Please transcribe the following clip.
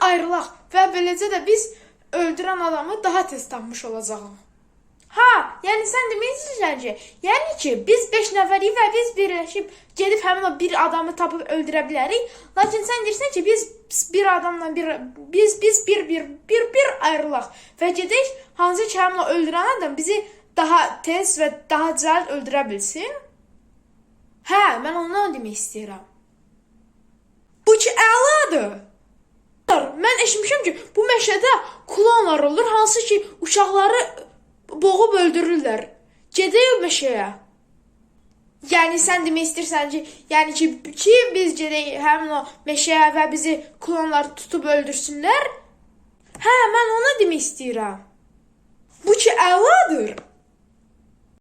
ayrılaq və beləcə də biz öldürən adamı daha tez tapmış olacağıq. Ha, yəni sən demək istəyirsən ki, yəni ki, biz 5 nəfərik və biz birləşib gedib həmin o bir adamı tapıb öldürə bilərik. Lakin sən deyirsən ki, biz bir adamla bir biz biz bir bir bir bir ayrılaq və gedək hansı ki, həmin o öldürən adam bizi daha tez və daha cəld öldürə bilsin. Hə, mən ondan demək istəyirəm. Bu ki əladır. Ki, bu meşədə klonlar olur, hansı ki, uşaqları boğub öldürürlər. Gedək meşəyə. Yəni sən demək istəyirsən ki, yəni ki, ki biz gedək həmin o meşəyə və bizi klonlar tutub öldürsünlər? Hə, mən ona demək istəyirəm. Bu ki əladır.